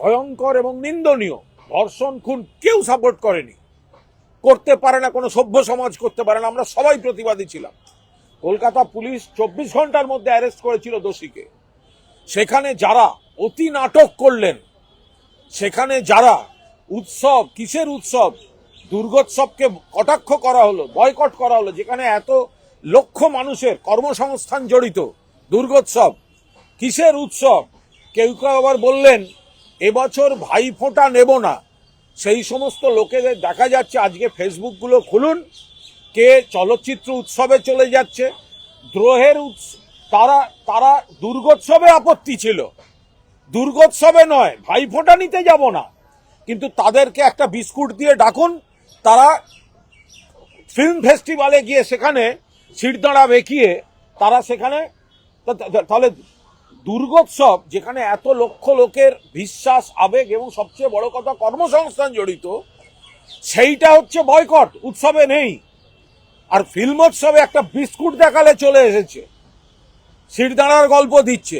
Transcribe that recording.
ভয়ঙ্কর এবং নিন্দনীয়। ধর্ষণ খুন কেউ সাপোর্ট করেনি। করতে পারে না, কোনো সভ্য সমাজ করতে পারে না, আমরা সবাই প্রতিবাদী ছিলাম। কলকাতা পুলিশ চব্বিশ ঘণ্টার মধ্যে অ্যারেস্ট করেছিল দোষীকে। সেখানে যারা অতি নাটক করলেন, সেখানে যারা উৎসব, কিসের উৎসব? দুর্গোৎসবকে কটাক্ষ করা হলো বয়কট করা হলো, যেখানে এত লক্ষ মানুষের কর্মসংস্থান জড়িত, দুর্গোৎসব, কিসের উৎসব? কেউ কেউ আবার বললেন এবছর ভাইফোঁটা নেব না। সেই সমস্ত লোকেদের দেখা যাচ্ছে, আজকে ফেসবুকগুলো খুলুন, কে চলচ্চিত্র উৎসবে চলে যাচ্ছে। দ্রোহের তারা তারা দুর্গোৎসবে আপত্তি ছিল। দুর্গোৎসবে নয় ভাইফোঁটা নিতে যাব না। কিন্তু তাদেরকে একটা বিস্কুট দিয়ে ডাকুন, তারা ফিল্ম ফেস্টিভ্যালে গিয়ে সেখানে সিটদাঁড়া বেঁকিয়ে তারা সেখানে তাহলে দুর্গোৎসব, যেখানে এত লক্ষ লোকের বিশ্বাস, আবেগ এবং সবচেয়ে বড় কথা কর্মসংস্থান জড়িত, সেইটা হচ্ছে বয়কট, উৎসবে নেই। আর ফিল্মোৎসবে একটা বিস্কুট দেখালে চলে এসেছে। সিটদাঁড়ার গল্প দিচ্ছে।